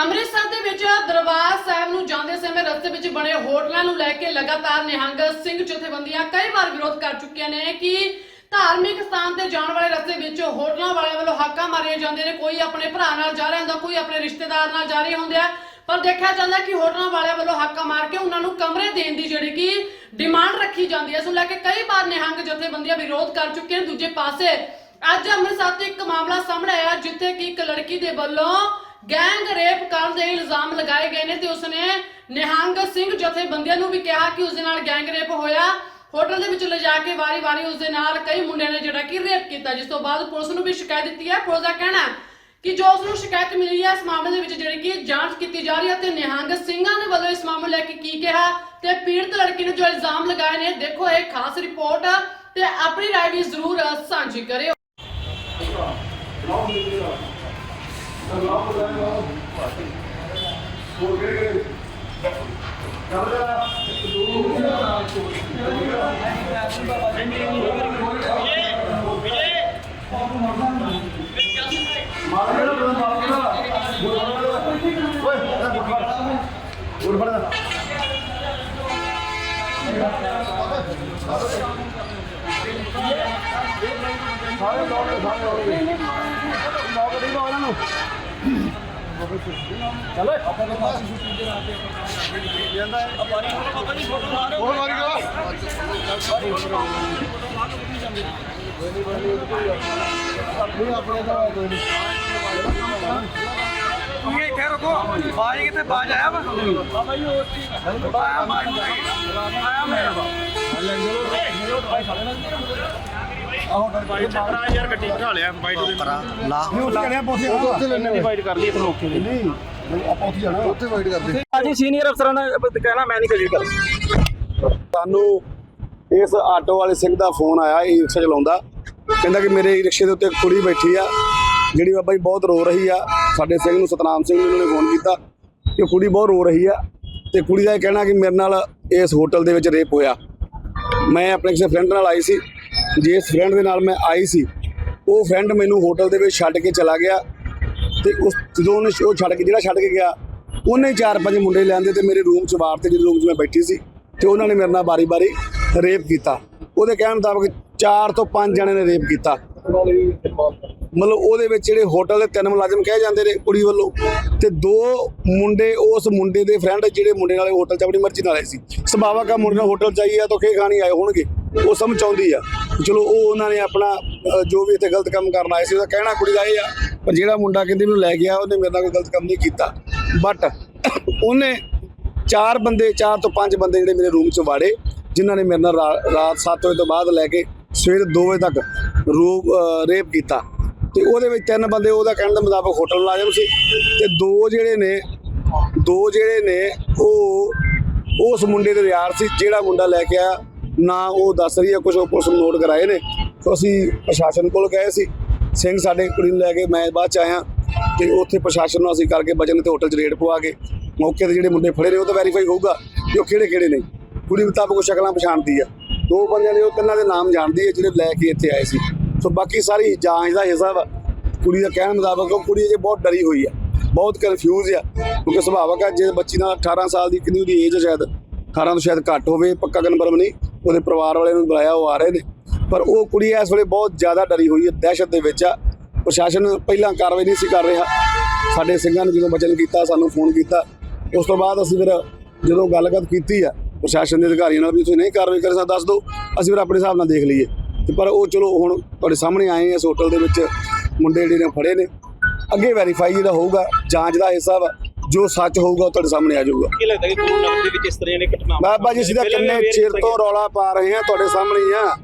ਅੰਮ੍ਰਿਤਸਰ ਦੇ ਵਿੱਚ ਦਰਬਾਰ ਸਾਹਿਬ ਨੂੰ ਜਾਂਦੇ ਸਮੇਂ ਰਸਤੇ ਵਿੱਚ ਬਣੇ ਹੋਟਲਾਂ ਨੂੰ ਲੈ ਕੇ ਲਗਾਤਾਰ ਨਿਹੰਗ ਸਿੰਘ ਜਥੇਬੰਦੀਆਂ ਕਈ ਵਾਰ ਵਿਰੋਧ ਕਰ ਚੁੱਕੀਆਂ ਨੇ ਕਿ ਧਾਰਮਿਕ ਸਥਾਨ ਤੇ ਜਾਣ ਵਾਲੇ ਰਸਤੇ ਵਿੱਚ ਹੋਟਲਾਂ ਵਾਲਿਆਂ ਵੱਲੋਂ ਹਾਕਾਂ ਮਾਰੀਆਂ ਜਾਂਦੀਆਂ ਨੇ। ਕੋਈ ਆਪਣੇ ਭਰਾ ਨਾਲ ਜਾ ਰਿਹਾ ਹੁੰਦਾ, ਕੋਈ ਆਪਣੇ ਰਿਸ਼ਤੇਦਾਰ ਨਾਲ ਜਾ ਰਿਹਾ ਹੁੰਦਾ। ਪਰ ਦੇਖਿਆ ਜਾਂਦਾ ਕਿ ਹੋਟਲਾਂ ਵਾਲਿਆਂ ਵੱਲੋਂ ਹਾਕਾ ਮਾਰ ਕੇ ਉਹਨਾਂ ਨੂੰ ਕਮਰੇ ਦੇਣ ਦੀ ਜਿਹੜੀ ਕਿ ਡਿਮਾਂਡ ਰੱਖੀ ਜਾਂਦੀ ਹੈ। ਇਸ ਨੂੰ ਲੈ ਕੇ ਕਈ ਵਾਰ ਨਿਹੰਗ ਜਥੇਬੰਦੀਆਂ ਵਿਰੋਧ ਕਰ ਚੁੱਕੀਆਂ ਨੇ। ਦੂਜੇ ਪਾਸੇ ਅੱਜ ਅੰਮ੍ਰਿਤਸਰ ਤੋਂ ਇੱਕ ਮਾਮਲਾ ਸਾਹਮਣੇ ਆਇਆ, ਜਿੱਥੇ ਕਿ ਇੱਕ ਲੜਕੀ ਦੇ ਵੱਲੋਂ ਗੈਂਗ ਰੇਪ ਕਰਨ ਦੇ ਇਲਜ਼ਾਮ ਲਗਾਏ ਗਏ ਨੇ ਤੇ ਉਸਨੇ ਨਿਹੰਗ ਸਿੰਘ ਜਥੇਬੰਦੀਆਂ ਨੂੰ ਵੀ ਕਿਹਾ ਕਿ ਉਸ ਦੇ ਨਾਲ ਗੈਂਗ ਰੇਪ ਹੋਇਆ ਹੋਟਲ ਦੇ ਵਿੱਚ ਲਿਜਾ ਕੇ ਵਾਰੀ-ਵਾਰੀ ਉਸ ਦੇ ਨਾਲ ਕਈ ਮੁੰਡਿਆਂ ਨੇ ਜਿਹੜਾ ਕਿ ਰੇਪ ਕੀਤਾ ਜਿਸ ਤੋਂ ਬਾਅਦ ਪੁਲਿਸ ਨੂੰ ਵੀ ਸ਼ਿਕਾਇਤ ਦਿੱਤੀ ਹੈ ਪੁਲਿਸ ਦਾ ਕਹਿਣਾ ਹੈ ਕਿ ਜੋ ਉਸ ਨੂੰ ਸ਼ਿਕਾਇਤ ਮਿਲੀ ਹੈ ਇਸ ਮਾਮਲੇ ਦੇ ਵਿੱਚ ਜਿਹੜੀ ਕਿ ਜਾਂਚ ਕੀਤੀ ਜਾ ਰਹੀ ਹੈ ਤੇ ਨਿਹੰਗ ਸਿੰਘਾਂ ਦੇ ਵੱਲੋਂ ਇਸ ਮਾਮਲੇ ਲੈ ਕੇ ਕੀ ਕਿਹਾ ਤੇ ਪੀੜਤ ਲੜਕੀ ਨੂੰ ਜੋ ਇਲਜ਼ਾਮ ਲਗਾਏ ਨੇ ਦੇਖੋ ਇਹ ਖਾਸ ਰਿਪੋਰਟ ਤੇ ਆਪਣੀ رائے ਵੀ ਜ਼ਰੂਰ ਸਾਂਝੀ ਕਰਿਓ ਸਲਾਮ ਅਲੈਕੁਮ ਸੋ ਗਏ ਕਮਰਾ ਦੋ ਨਾਲ ਚੋਰੀ ਮਾਰਨਾ ਬੰਦ ਮਾਰਨਾ ਓਏ ਉੜ ਫੜ ਦਾ ਸਾਰੇ ਲੋਕ ਸਾਰੇ ਲੋਕ ਤੁਸੀਂ ਇੱਥੇ ਰੁਕੋ ਬਾਜ ਕਿਤੇ ਬਾਜ ਆਇਆ ਵਾ ਬਾਬਾ ਜੀ ਹੋਰ ਆਇਆ ਬਾਜ ਆਇਆ ਮੇਰਾ ਹਾਂਜੀ ਸੀਨੀਅਰ ਅਫਸਰਾਂ ਨੇ ਕਹਿਣਾ ਮੈਂ ਨਹੀਂ ਕਰੀ ਗੱਲ। ਸਾਨੂੰ ਇਸ ਆਟੋ ਵਾਲੇ ਸਿੰਘ ਦਾ ਫੋਨ ਆਇਆ ਇਹ ਰਿਕਸ਼ਾ ਚਲਾਉਂਦਾ। ਕਹਿੰਦਾ ਕਿ ਮੇਰੇ ਰਿਕਸ਼ੇ ਦੇ ਉੱਤੇ ਕੁੜੀ ਬੈਠੀ ਆ ਜਿਹੜੀ ਬਾਬਾ ਜੀ ਬਹੁਤ ਰੋ ਰਹੀ ਆ। ਸਾਡੇ ਸਿੰਘ ਨੂੰ ਸਤਨਾਮ ਸਿੰਘ ਨੇ ਫੋਨ ਕੀਤਾ ਕਿ ਕੁੜੀ ਬਹੁਤ ਰੋ ਰਹੀ ਆ। ਤੇ ਕੁੜੀ ਦਾ ਇਹ ਕਹਿਣਾ ਕਿ ਮੇਰੇ ਨਾਲ ਇਸ ਹੋਟਲ ਦੇ ਵਿੱਚ ਰੇਪ ਹੋਇਆ। ਮੈਂ ਆਪਣੇ ਕਿਸੇ ਫਰੈਂਡ ਨਾਲ ਆਈ ਸੀ। ਜਿਸ ਫਰੈਂਡ ਦੇ ਨਾਲ ਮੈਂ ਆਈ ਸੀ, ਉਹ ਫਰੈਂਡ ਮੈਨੂੰ ਹੋਟਲ ਦੇ ਵਿੱਚ ਛੱਡ ਕੇ ਚਲਾ ਗਿਆ ਤੇ ਉਸ ਜਦੋਂ ਉਹਨੇ ਉਹ ਛੱਡ ਕੇ, ਜਿਹੜਾ ਛੱਡ ਕੇ ਗਿਆ, ਉਹਨੇ ਚਾਰ ਪੰਜ ਮੁੰਡੇ ਲਿਆਂਦੇ ਤੇ ਮੇਰੇ ਰੂਮ 'ਚ ਵਾਰ ਤੇ ਜਿਹੜੇ ਰੂਮ 'ਚ ਮੈਂ ਬੈਠੀ ਸੀ ਤੇ ਉਹਨਾਂ ਨੇ ਮੇਰੇ ਨਾਲ ਬਾਰੀ-ਬਾਰੀ ਰੇਪ ਕੀਤਾ। ਉਹਦੇ ਕਹਿਣ ਮੁਤਾਬਕ ਚਾਰ ਤੋਂ ਪੰਜ ਜਣੇ ਨੇ ਰੇਪ ਕੀਤਾ। ਮਤਲਬ ਉਹਦੇ ਵਿੱਚ ਜਿਹੜੇ ਹੋਟਲ ਦੇ ਤਿੰਨ ਮੁਲਾਜ਼ਮ ਕਹੇ ਜਾਂਦੇ ਨੇ ਕੁੜੀ ਵੱਲੋਂ ਤੇ ਦੋ ਮੁੰਡੇ ਉਸ ਮੁੰਡੇ ਦੇ ਫਰੈਂਡ ਜਿਹੜੇ ਮੁੰਡੇ ਨਾਲੇ ਹੋਟਲ 'ਚ ਆਪਣੀ ਮਰਜ਼ੀ ਨਾਲ ਆਏ ਸੀ। ਸੁਭਾਵਕ ਆ ਮੁੰਡੇ ਨਾਲ ਹੋਟਲ 'ਚ ਆਈ ਆ ਤਾਂ ਖੇ ਖਾਣੀ ਆਏ ਹੋਣਗੇ। ਉਹ ਸਮਝ ਆਉਂਦੀ ਆ। ਚਲੋ ਉਹ ਉਹਨਾਂ ਨੇ ਆਪਣਾ ਅ, ਜੋ ਵੀ ਇੱਥੇ ਗਲਤ ਕੰਮ ਕਰਨ ਆਏ ਸੀ ਉਹਦਾ ਕਹਿਣਾ ਕੁੜੀ ਦਾ ਇਹ ਆ ਪਰ ਜਿਹੜਾ ਮੁੰਡਾ ਕਹਿੰਦੀ ਮੈਨੂੰ ਲੈ ਗਿਆ ਉਹਨੇ ਮੇਰੇ ਨਾਲ ਕੋਈ ਗਲਤ ਕੰਮ ਨਹੀਂ ਕੀਤਾ। ਬਟ ਉਹਨੇ ਚਾਰ ਬੰਦੇ ਚਾਰ ਤੋਂ ਪੰਜ ਬੰਦੇ ਜਿਹੜੇ ਮੇਰੇ ਰੂਮ 'ਚ ਵਾੜੇ ਜਿਨ੍ਹਾਂ ਨੇ ਮੇਰੇ ਨਾਲ ਰਾ- ਰਾਤ 7 ਵਜੇ ਤੋਂ ਬਾਅਦ ਲੈ ਕੇ ਸਵੇਰ 2 ਵਜੇ ਤੱਕ ਰੂਪ ਰੇਪ ਕੀਤਾ। ਤੇ ਉਹਦੇ ਵਿੱਚ ਤਿੰਨ ਬੰਦੇ ਉਹਦਾ ਕਹਿਣ ਦੇ ਮੁਤਾਬਕ ਹੋਟਲ ਮੁਲਾਜ਼ਮ ਸੀ। ਤੇ ਦੋ ਜਿਹੜੇ ਨੇ ਦੋ ਜਿਹੜੇ ਨੇ ਉਹ ਉਸ ਮੁੰਡੇ ਦੇ ਯਾਰ ਸੀ ਜਿਹੜਾ ਮੁੰਡਾ ਲੈ ਕੇ ਆਇਆ ਨਾ ਉਹ ਦੱਸ ਰਹੀ ਹੈ ਕੁਝ ਉਹ ਪੁਲਿਸ ਨੂੰ ਨੋਟ ਕਰਾਏ ਨੇ। ਤਾਂ ਅਸੀਂ ਪ੍ਰਸ਼ਾਸਨ ਕੋਲ ਗਏ ਸੀ। ਸਿੰਘ ਸਾਡੇ ਕੁੜੀ ਨੂੰ ਲੈ ਕੇ ਮੈਂ ਬਾਅਦ ਚ ਆਇਆ ਤੇ ਉੱਥੇ ਪ੍ਰਸ਼ਾਸਨ ਨੂੰ ਅਸੀਂ ਕਰਕੇ ਵਜਨ ਤੇ ਹੋਟਲ 'ਚ ਰੇਡ ਪਵਾ ਕੇ ਮੌਕੇ ਤੇ ਜਿਹੜੇ ਮੁੰਡੇ ਫੜੇ ਨੇ ਉਹ ਤਾਂ ਵੈਰੀਫਾਈ ਹੋਊਗਾ ਕਿ ਉਹ ਕਿਹੜੇ ਕਿਹੜੇ ਨੇ। ਕੁੜੀ ਮੁਤਾਬਕ ਉਹ ਸ਼ਕਲਾਂ ਪਛਾਣਦੀ ਆ। ਦੋ ਬੰਦਿਆਂ ਦੇ ਉਹ ਤਿੰਨਾਂ ਦੇ ਨਾਮ ਜਾਣਦੀ ਹੈ ਜਿਹੜੇ ਲੈ ਕੇ ਇੱਥੇ ਆਏ ਸੀ। ਸੋ ਬਾਕੀ ਸਾਰੀ ਜਾਂਚ ਦਾ ਹਿੱਸਾ ਵਾ ਕੁੜੀ ਦਾ ਕਹਿਣ ਮੁਤਾਬਕ ਉਹ ਕੁੜੀ ਅਜੇ ਬਹੁਤ ਡਰੀ ਹੋਈ ਆ। ਬਹੁਤ ਕਨਫਿਊਜ਼ ਆ। ਕਿਉਂਕਿ ਸੁਭਾਵਕ ਆ, ਜੇ ਬੱਚੀ ਨਾਲ 18 ਸਾਲ ਦੀ ਕਿੰਨੀ ਉਹਦੀ ਏਜ ਸ਼ਾਇਦ 18 ਤੋਂ ਸ਼ਾਇਦ ਘੱਟ ਹੋਵੇ, ਪੱਕਾ ਕਨਫਰਮ ਨਹੀਂ। ਉਹਦੇ ਪਰਿਵਾਰ ਵਾਲਿਆਂ ਨੂੰ ਬੁਲਾਇਆ, ਉਹ ਆ ਰਹੇ ਨੇ। ਪਰ ਉਹ ਕੁੜੀ ਇਸ ਵੇਲੇ ਬਹੁਤ ਜ਼ਿਆਦਾ ਡਰੀ ਹੋਈ ਹੈ, ਦਹਿਸ਼ਤ ਦੇ ਵਿੱਚ ਆ। ਪ੍ਰਸ਼ਾਸਨ ਪਹਿਲਾਂ ਕਾਰਵਾਈ ਨਹੀਂ ਸੀ ਕਰ ਰਿਹਾ। ਸਾਡੇ ਸਿੰਘਾਂ ਨੇ ਜਦੋਂ ਬਚਨ ਕੀਤਾ, ਸਾਨੂੰ ਫੋਨ ਕੀਤਾ। ਉਸ ਤੋਂ ਬਾਅਦ ਅਸੀਂ ਫਿਰ ਜਦੋਂ ਗੱਲਬਾਤ ਕੀਤੀ ਆ, ਪ੍ਰਸ਼ਾਸਨ ਦੇ ਅਧਿਕਾਰੀਆਂ ਨਾਲ ਵੀ ਤੁਸੀਂ ਨਹੀਂ ਕਾਰਵਾਈ ਕਰ ਸਕਦੇ, ਦੱਸ ਦਿਓ। ਅਸੀਂ ਫਿਰ ਆਪਣੇ ਹਿਸਾਬ ਨਾਲ ਦੇਖ ਲਈਏ। ਤੇ ਪਰ ਉਹ ਚਲੋ ਹੁਣ ਤੁਹਾਡੇ ਸਾਹਮਣੇ ਆਏ ਆ ਇਸ ਹੋਟਲ ਦੇ ਵਿੱਚ। ਮੁੰਡੇ ਜਿਹੜੇ ਨੇ ਫੜੇ ਨੇ। ਅੱਗੇ ਵੈਰੀਫਾਈ ਜਿਹੜਾ ਹੋਊਗਾ, ਜਾਂਚ ਦਾ ਹਿੱਸਾ ਵਾ। ਜੋ ਸੱਚ ਹੋਊਗਾ ਉਹ ਤੁਹਾਡੇ ਸਾਹਮਣੇ ਆ ਜਾਊਗਾ। ਕੀ ਲੱਗਦਾ ਕਿ ਗੁਰੂ ਨਗਰ ਦੇ ਵਿੱਚ ਇਸ ਤਰ੍ਹਾਂ ਦੀਆਂ ਘਟਨਾਵਾਂ ਬਾਬਾ ਜੀ ਸਿੱਧਾ ਕਿੰਨੇ ਚਿਰ ਤੋਂ ਰੌਲਾ ਪਾ ਰਹੇ ਆ ਤੁਹਾਡੇ ਸਾਹਮਣੇ ਹੀ ਆ।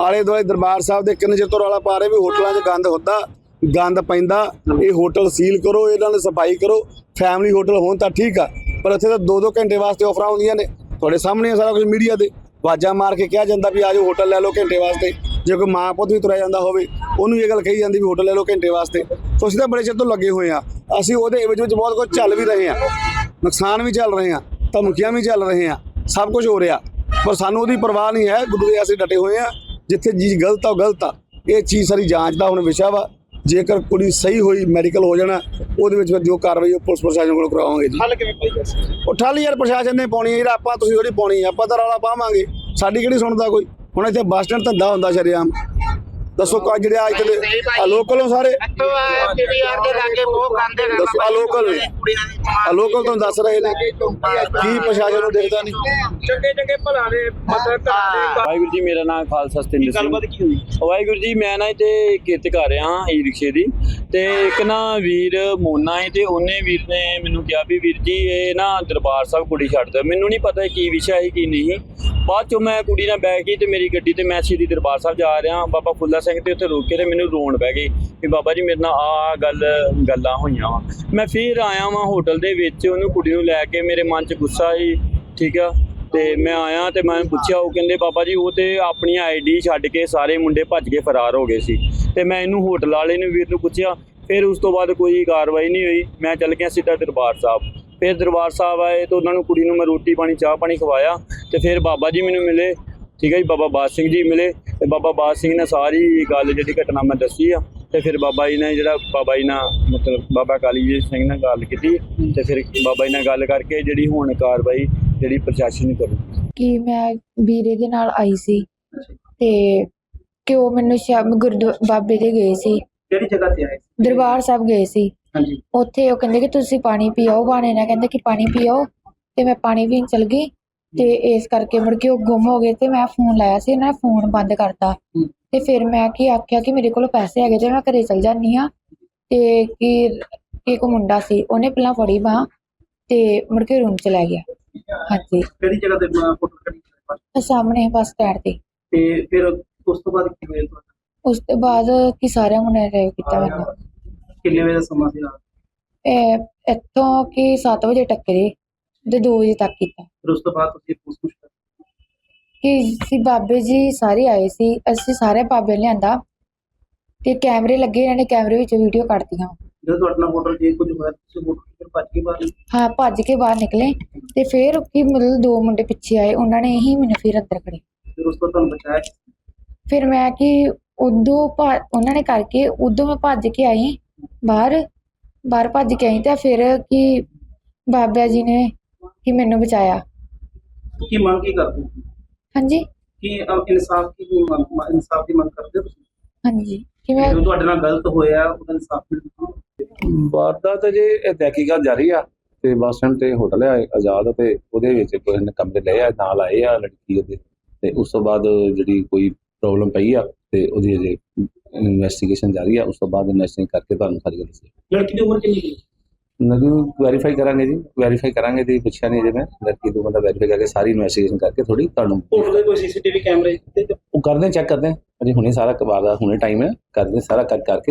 ਆਲੇ ਦੁਆਲੇ ਦਰਬਾਰ ਸਾਹਿਬ ਦੇ ਕਿੰਨੇ ਚਿਰ ਤੋਂ ਰੌਲਾ ਪਾ ਰਹੇ ਵੀ ਹੋਟਲਾਂ 'ਚ ਗੰਦ ਹੁੰਦਾ ਗੰਦ ਪੈਂਦਾ ਇਹ ਹੋਟਲ ਸੀਲ ਕਰੋ ਇਹਨਾਂ ਦੀ ਸਫ਼ਾਈ ਕਰੋ ਫੈਮਿਲੀ ਹੋਟਲ ਹੋਣ ਤਾਂ ਠੀਕ ਆ ਪਰ ਇੱਥੇ ਤਾਂ 2-2 ਘੰਟੇ ਵਾਸਤੇ ਆਫਰਾਂ ਹੁੰਦੀਆਂ ਨੇ। ਤੁਹਾਡੇ ਸਾਹਮਣੇ ਸਾਰਾ ਕੁਝ ਮੀਡੀਆ ਦੇ ਵਾਜਾਂ ਮਾਰ ਕੇ ਕਿਹਾ ਜਾਂਦਾ ਵੀ ਆਜੋ ਹੋਟਲ ਲੈ ਲਓ ਘੰਟੇ ਵਾਸਤੇ। ਜੇ ਕੋਈ ਮਾਂ ਪੁੱਤ ਵੀ ਤੁਰਿਆ ਜਾਂਦਾ ਹੋਵੇ, ਉਹਨੂੰ ਇਹ ਗੱਲ ਕਹੀ ਜਾਂਦੀ ਵੀ ਹੋਟਲ ਲੈ ਲਓ ਘੰਟੇ ਵਾਸਤੇ। ਸੋ ਅਸੀਂ ਤਾਂ ਬੜੇ ਚਿਰ ਤੋਂ ਲੱਗੇ ਹੋਏ ਆ ਅਸੀਂ ਉਹਦੇ ਵਿੱਚ ਵਿੱਚ ਬਹੁਤ ਕੁਝ ਚੱਲ ਵੀ ਰਹੇ ਆ ਨੁਕਸਾਨ ਵੀ ਚੱਲ ਰਹੇ ਆ ਧਮਕੀਆਂ ਵੀ ਚੱਲ ਰਹੇ ਆ ਸਭ ਕੁਝ ਹੋ ਰਿਹਾ। ਪਰ ਸਾਨੂੰ ਉਹਦੀ ਪਰਵਾਹ ਨਹੀਂ ਹੈ, ਗੁਰੂ ਦੇ ਅਸੀਂ ਡਟੇ ਹੋਏ ਆ ਜਿੱਥੇ ਚੀਜ਼ ਗਲਤ ਆ, ਉਹ ਗਲਤ ਆ। ਇਹ ਚੀਜ਼ ਸਾਰੀ ਜਾਂਚ ਦਾ ਹੁਣ ਵਿਸ਼ਾ ਵਾ। ਜੇਕਰ ਕੁੜੀ ਸਹੀ ਹੋਈ ਮੈਡੀਕਲ ਹੋ ਜਾਣਾ ਉਹਦੇ ਵਿੱਚ ਜੋ ਕਾਰਵਾਈ ਉਹ ਪੁਲਿਸ ਪ੍ਰਸ਼ਾਸਨ ਕੋਲ ਕਰਾਵਾਂਗੇ ਜੀ। ਹੱਲ ਕਿਵੇਂ ਪਾਈ ਉਹ ਠੱਲ ਯਾਰ ਪ੍ਰਸ਼ਾਸਨ ਨੇ ਪਾਉਣੀ ਹੈ ਜਿਹੜਾ ਆਪਾਂ ਤੁਸੀਂ ਥੋੜੀ ਪਾਉਣੀ ਆਪਾਂ ਤਾਂ ਰੌਲਾ ਪਾਵਾਂਗੇ। ਸਾਡੀ ਕਿਹੜੀ ਸੁਣਦਾ ਕੋਈ? ਹੁਣ ਇੱਥੇ ਬੱਸ ਸਟੈਂਡ ਧੰਦਾ ਹੁੰਦਾ ਸ਼ਰੇਆਮ। ਦੱਸੋ ਕਾ ਜਿਹੜੇ ਅੱਜ ਤੇ ਆ ਲੋਕਲ ਹੋ ਸਾਰੇ? ਦੱਸੋ ਆ ਲੋਕਲ ਨੇ? ਆ ਲੋਕਲ ਤੁਹਾਨੂੰ ਦੱਸ ਰਹੇ ਨੇ? ਕੀ ਪ੍ਰਸ਼ਾਸਨ ਨੂੰ ਦੇਖਦਾ ਨਹੀਂ? ਚੰਗੇ ਚੰਗੇ ਭਲਾ ਦੇ ਮਦਦ ਵਾਹਿਗੁਰੂ ਜੀ ਮੇਰਾ ਨਾਮ ਖਾਲਸਾ ਸਤਿੰਦਰ ਸਿੰਘ। ਗੱਲਬਾਤ ਕੀ ਹੋਈ? ਵਾਹਿਗੁਰੂ ਜੀ ਮੈਂ ਨਾ ਇੱਥੇ ਕਿਰਤ ਕਰ ਰਿਹਾ ਹਾਂ ਈ ਰਿਕਸ਼ੇ ਦੀ। ਤੇ ਇੱਕ ਨਾ ਵੀਰ ਮੋਨਾ ਹੈ ਤੇ ਉਹਨੇ ਵੀਰ ਨੇ ਮੈਨੂੰ ਕਿਹਾ ਵੀ ਵੀਰ ਜੀ ਇਹ ਨਾ ਦਰਬਾਰ ਸਾਹਿਬ ਕੁੜੀ ਛੱਡ ਦਿਓ। ਮੈਨੂੰ ਨਹੀਂ ਪਤਾ ਕੀ ਵਿਸ਼ਾ ਹੈ ਕੀ ਨਹੀਂ। ਬਾਅਦ ਚੋਂ ਮੈਂ ਕੁੜੀ ਨਾਲ ਬਹਿ ਗਈ ਤੇ ਮੇਰੀ ਗੱਡੀ ਤੇ ਮੈਂ ਸ਼੍ਰੀ ਦਰਬਾਰ ਸਾਹਿਬ ਜਾ ਰਿਹਾ, ਬਾਬਾ ਫੁੱਲਾ ਸਿੰਘ ਤੇ ਉੱਥੇ ਰੁਕ ਕੇ ਤੇ ਮੈਨੂੰ ਰੋਣ ਬਹਿ ਗਈ ਵੀ ਬਾਬਾ ਜੀ ਮੇਰੇ ਨਾਲ ਆ ਗੱਲ, ਗੱਲਾਂ ਹੋਈਆਂ ਵਾ। ਮੈਂ ਫਿਰ ਆਇਆ ਵਾਂ ਹੋਟਲ ਦੇ ਵਿੱਚ, ਉਹਨੂੰ ਕੁੜੀ ਨੂੰ ਲੈ ਕੇ ਮੇਰੇ ਮਨ 'ਚ ਗੁੱਸਾ ਸੀ, ਠੀਕ ਆ? ਤੇ ਮੈਂ ਆਇਆ ਤੇ ਮੈਂ ਪੁੱਛਿਆ, ਉਹ ਕਹਿੰਦੇ ਬਾਬਾ ਜੀ ਉਹ ਤੇ ਆਪਣੀ ਆਈਡੀ ਛੱਡ ਕੇ ਸਾਰੇ ਮੁੰਡੇ ਭੱਜ ਕੇ ਫਰਾਰ ਹੋ ਗਏ ਸੀ। ਤੇ ਮੈਂ ਇਹਨੂੰ ਹੋਟਲ ਵਾਲੇ ਨੂੰ ਵੀਰ ਨੂੰ ਪੁੱਛਿਆ, ਫਿਰ ਉਸ ਤੋਂ ਬਾਅਦ ਕੋਈ ਕਾਰਵਾਈ ਨਹੀਂ ਹੋਈ, ਮੈਂ ਚੱਲ ਗਿਆ ਸਿੱਧਾ ਦਰਬਾਰ ਸਾਹਿਬ। ਫਿਰ ਦਰਬਾਰ ਸਾਹਿਬ ਆਏ ਤੇ ਉਹਨਾਂ ਨੂੰ ਕੁੜੀ ਨੂੰ ਮੈਂ ਰੋਟੀ ਪਾਣੀ, ਚਾਹ ਪਾਣੀ ਖਵਾਇਆ। ਤੇ ਫਿਰ ਬਾਬਾ ਜੀ ਮੈਨੂੰ ਮਿਲੇ ਠੀਕ ਹੈ ਜੀ ਬਾਬਾ ਬਾਦ ਸਿੰਘ ਜੀ ਮਿਲੇ ਤੇ ਬਾਬਾ ਬਾਦ ਸਿੰਘ ਨੇ ਸਾਰੀ ਗੱਲ ਜਿਹੜੀ ਘਟਨਾ ਮੈਂ ਦੱਸੀ ਆ ਤੇ ਫਿਰ ਬਾਬਾ ਜੀ ਨੇ ਜਿਹੜਾ ਬਾਬਾ ਜੀ ਨਾਲ ਮਤਲਬ ਬਾਬਾ ਕਾਲੀ ਜੀ ਸਿੰਘ ਨਾਲ ਗੱਲ ਕੀਤੀ ਤੇ ਫਿਰ ਬਾਬਾ ਜੀ ਨਾਲ ਗੱਲ ਕਰਕੇ ਜਿਹੜੀ ਹੁਣ ਕਾਰਵਾਈ ਜਿਹੜੀ ਪ੍ਰਸ਼ਾਸਨ ਨੇ ਕਰੂ ਕਿ ਮੈਂ ਵੀਰੇ ਦੇ ਨਾਲ ਆਈ ਸੀ ਤੇ ਕਿ ਉਹ ਮੈਨੂੰ ਸ਼ਾਮ ਗੁਰਦੁਆ ਬਾਬੇ ਦੇ ਗਏ ਸੀ। ਕਿਹੜੀ ਜਗ੍ਹਾ ਤੇ ਆਏ ਦਰਬਾਰ ਸਾਹਿਬ ਗਏ ਸੀ। ਹਾਂਜੀ। ਉੱਥੇ ਉਹ ਕਹਿੰਦੇ ਕਿ ਤੁਸੀਂ ਪਾਣੀ ਪੀਓ ਬਾਣੇ ਨਾਲ ਕਹਿੰਦੇ ਕਿ ਪਾਣੀ ਪੀਓ ਤੇ ਮੈਂ ਪਾਣੀ ਪੀਣ ਚਲ ਗਈ। ਤੇ ਇਸ ਕਰਕੇ ਮੁੜ ਕੇ ਉਹ ਗੁੰਮ ਹੋ ਗਏ ਤੇ ਮੈਂ ਫੋਨ ਲਾਇਆ ਸੀ ਉਹਨਾਂ ਨੇ ਫੋਨ ਬੰਦ ਕਰਤਾ। ਤੇ ਫਿਰ ਮੈਂ ਕੀ ਆਖਿਆ ਕਿ ਮੇਰੇ ਕੋਲ ਪੈਸੇ ਹੈਗੇ ਤੇ ਮੈਂ ਘਰੇ ਚਲ ਜਾਂਦੀ ਆ ਤੇ ਕਿ ਇੱਕ ਮੁੰਡਾ ਸੀ ਉਹਨੇ ਪਹਿਲਾਂ ਫੜੀ ਬਾਂਹ ਤੇ ਮੁੜ ਕੇ ਰੂਮ ਚ ਲੈ ਗਿਆ। ਹਾਂਜੀ। ਕਿਹੜੀ ਜਗ੍ਹਾ ਤੇ ਫੋਟੋ ਤੇ ਸਾਹਮਣੇ ਬੱਸ ਸਟੈਂਡ ਤੇ। ਤੇ ਫਿਰ ਉਸ ਤੋਂ ਬਾਅਦ ਕੀ ਹੋਇਆ? ਉਸ ਤੋਂ ਬਾਅਦ ਕਿ ਸਾਰਿਆਂ ਮੁੰਡਿਆਂ ਨੇ ਕੀਤਾ ਮੈਨੂੰ। ਕਿੰਨੇ ਵਜੇ ਦਾ ਸਮਾਂ ਸੀ? ਇਹ ਇੱਥੋਂ ਕਿ 7 ਵਜੇ ਟੱਕਰੇ। ਤੇ 2 ਵਜੇ ਤੱਕ ਕੀਤਾ। ਫਿਰ ਉਸ ਤੋਂ ਬਾਅਦ ਤੁਸੀਂ ਨੂੰ ਸ਼ਿਕਾਇਤ ਕਿ ਸੀ ਬਾਬੇ ਜੀ ਸਾਰੇ ਆਏ ਸੀ ਅਸੀਂ ਸਾਰੇ ਬਾਬੇ ਲਿਆਂਦਾ ਤੇ ਕੈਮਰੇ ਲੱਗੇ ਇਹਨਾਂ ਨੇ ਕੈਮਰੇ ਵਿੱਚ ਵੀਡੀਓ ਕੱਢਤੀਆਂ। ਜਦੋਂ ਤੁਹਾਡੇ ਹੋਟਲ ਜੇ ਕੁਝ ਹੋਇਆ ਤੁਸੀਂ ਹੋਟਲ ਤੋਂ ਭੱਜ ਕੇ ਬਾਹਰ। ਹਾਂ ਭੱਜ ਕੇ ਬਾਹਰ ਨਿਕਲੇ ਤੇ ਫਿਰ ਕਿ ਮਤਲਬ ਦੋ ਮੁੰਡੇ ਪਿੱਛੇ ਆਏ ਉਹਨਾਂ ਨੇ ਹੀ ਮੈਨੂੰ ਫਿਰ ਅੰਦਰ ਖੜੇ ਫਿਰ ਉਸ ਤੋਂ ਤੁਹਾਨੂੰ ਬਚਾਇਆ ਫਿਰ ਮੈਂ ਕਿ ਉਦੋਂ ਉਹਨਾਂ ਨੇ ਕਰਕੇ ਉਦੋਂ ਮੈਂ ਭੱਜ ਕੇ ਆਈ ਬਾਹਰ ਬਾਹਰ ਭੱਜ ਕੇ ਆਈ ਤਾਂ ਫਿਰ ਕਿ ਬਾਬਾ ਜੀ ਨੇ ਕਿ ਮੈਨੂੰ ਬਚਾਇਆ। ਕੀ ਮੰਗ ਕੀ ਕਰਦੇ ਹੋ? ਹਾਂਜੀ। ਕੀ ਇਨਸਾਫ ਕੀ ਮੰਗ ਮ- ਇਨਸਾਫ ਦੀ ਮੰਗ ਕਰਦੇ ਹੋ ਤੁਸੀਂ? ਹਾਂਜੀ। ਕਿ ਮੈਂ ਜੋ ਤੁਹਾਡੇ ਨਾਲ ਗਲਤ ਹੋਇਆ ਉਹਦਾ ਇਨਸਾਫ ਮਿਲਣਾ। ਵਾਰਦਾਤ ਜੇ ਇਹ ਤਹਿਕੀਕਾਤ ਜਾਰੀ ਆ ਤੇ ਬੱਸ ਸਟੈਂਡ ਤੇ ਹੋਟਲ ਆ ਆਜ਼ਾਦ ਤੇ ਉਹਦੇ ਵਿੱਚ ਕੋਈ ਨੇ ਕਮਰੇ ਲਏ ਆ ਨਾਲ ਆਏ ਆ ਲੜਕੀ ਉਹਦੇ। ਤੇ ਉਸ ਤੋਂ ਬਾਅਦ ਜਿਹੜੀ ਕੋਈ ਪ੍ਰੋਬਲਮ ਪਈ ਆ ਤੇ ਉਹਦੀ ਅਜੇ ਇਨਵੈਸਟੀਗੇਸ਼ਨ ਜਾਰੀ ਆ ਉਸ ਤੋਂ ਬਾਅਦ ਇਨਵੈਸਟਿਗੇਸ਼ਨ ਕਰਕੇ ਤੁਹਾਨੂੰ ਸਾਰੀ ਗੱਲ ਦੱਸਾਂਗੇ ਲੜਕੀ ਦੀ ਉਮਰ ਕਿੰਨੀ ਹੈ? ਨਦੀ ਵੈਰੀਫਾਈ ਕਰਾਂਗੇ ਜੀ ਵੈਰੀਫਾਈ ਕਰਾਂਗੇ ਜੀ ਪੁੱਛਿਆ ਨਹੀਂ ਜੇ ਮੈਂ ਲੜਕੀ ਤੋਂ ਮਤਲਬ ਵੈਰੀਫਾਈ ਕਰਕੇ ਸਾਰੀ ਇਨਵੈਸਟੀਗੇਸ਼ਨ ਕਰਕੇ ਥੋੜੀ ਤੁਹਾਨੂੰ ਹੋਟਲ ਦੇ ਕੋਈ ਸੀਸੀਟੀਵੀ ਕੈਮਰੇ ਤੇ ਉਹ ਕਰਦੇ ਚੈੱਕ ਕਰਦੇ। ਅਜੇ ਹੁਣੇ ਸਾਰਾ ਵਾਰਦਾਤ ਹੁਣੇ ਟਾਈਮ ਹੈ ਕਰਦੇ ਸਾਰਾ ਕਰ ਕਰਕੇ